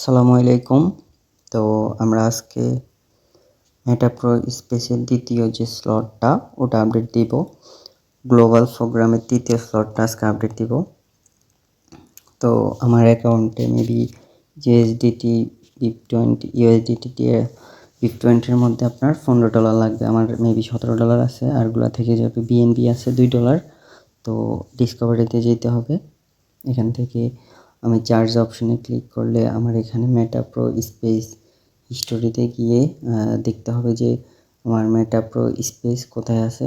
আসসালামু আলাইকুম। তো আমরা আজকে মেটা প্রো স্পেসের দ্বিতীয় যে স্লটটা ওটা আপডেট দিব। গ্লোবাল প্রোগ্রামের তৃতীয় স্লটটা আজকে আপডেট দিব। তো আমার অ্যাকাউন্টে মেবি জিএসডিটি বিপ টোয়েন্টি ইউএসডিটি বিপ টোয়েন্টির মধ্যে আপনার পনেরো ডলার লাগবে। আমার মেবি সতেরো ডলার আছে আরগুলা থেকে যাবে বিএনবি আছে দুই ডলার তো ডিসকভারিতে যেতে হবে। এখান থেকে আমি চার্জ অপশনে ক্লিক করলে আমার এখানে মেটা প্রো স্পেস হিস্টোরিতে গিয়ে দেখতে হবে যে আমার মেটা প্রো স্পেস কোথায় আছে।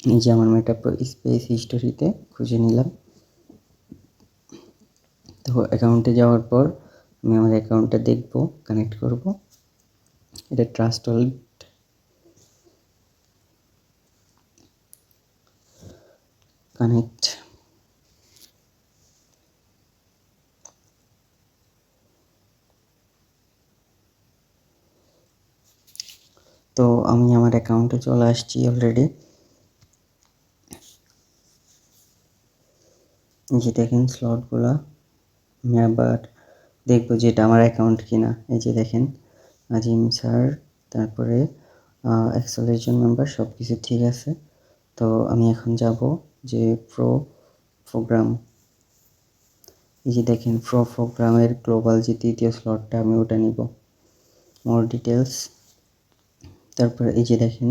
এই যে আমার মেটা প্রো স্পেস হিস্টোরিতে খুঁজে নিলাম। তো অ্যাকাউন্টে যাওয়ার পর আমি আমার অ্যাকাউন্টটা দেখব কানেক্ট করব। এটা ট্রাস্ট কানেক্ট তো আমি আমার অ্যাকাউন্টে চলে আসছি অলরেডি যে দেখেন স্লটগুলা আমি আবার দেখব যে এটা আমার অ্যাকাউন্ট কিনা। এই যে দেখেন, আজিম স্যার তারপরে একশো জন মেম্বার সব কিছু ঠিক আছে। তো আমি এখন যাব যে প্রো প্রোগ্রাম এই যে দেখেন প্রো প্রোগ্রামের গ্লোবাল যে তৃতীয় স্লটটা আমি ওটা নিব। মোর ডিটেলস তারপরে এই যে দেখেন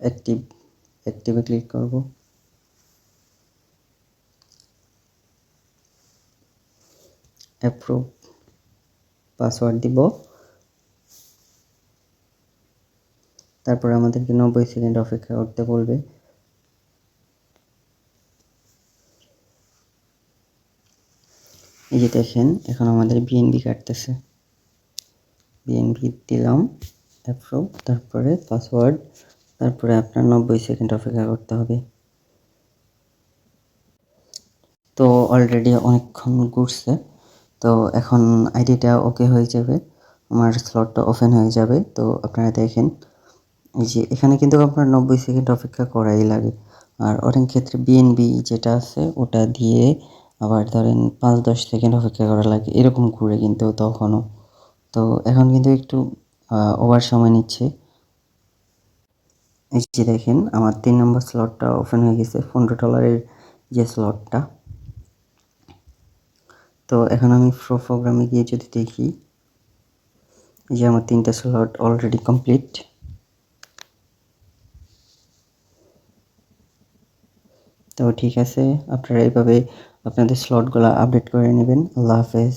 অ্যাক্টিভ অ্যাক্টিভে ক্লিক করব। অ্যাপ্রুভ পাসওয়ার্ড দিব। তারপরে আমাদেরকে নব্বই সেকেন্ড অপেক্ষা করতে বলবে। এই যে দেখেন, এখন আমাদের বিএনবি কাটতেছে। বিএনবি দিলাম। অ্যাপ্রুভ তারপরে পাসওয়ার্ড তারপরে আপনার নব্বই সেকেন্ড অপেক্ষা করতে হবে। তো অলরেডি অনেকক্ষণ ঘুরছে, তো এখন আইডিটা ওকে হয়ে যাবে, আমার স্লটটা ওপেন হয়ে যাবে। তো আপনারা দেখেন, এই যে এখানে কিন্তু আপনার নব্বই সেকেন্ড অপেক্ষা করাই লাগে। আর অনেক ক্ষেত্রে বিএনবি যেটা আছে, ওটা দিয়ে আবার ধরেন পাঁচ দশ সেকেন্ড অপেক্ষা করা লাগে, এরকম ঘুরে কিন্তু তখনও। তো এখন কিন্তু একটু ওভার সময় নিচ্ছে। এই যে দেখেন, আমার তিন নম্বর স্লটটা ওপেন হয়ে গেছে, পনেরো ডলারের যে স্লটটা তো এখন আমি প্রো প্রোগ্রামে গিয়ে যদি দেখি যে আমার তিনটা স্লট অলরেডি কমপ্লিট তো ঠিক আছে, আপনারা এইভাবে আপনাদের স্লটগুলো আপডেট করে নেবেন। আল্লাহ হাফেজ।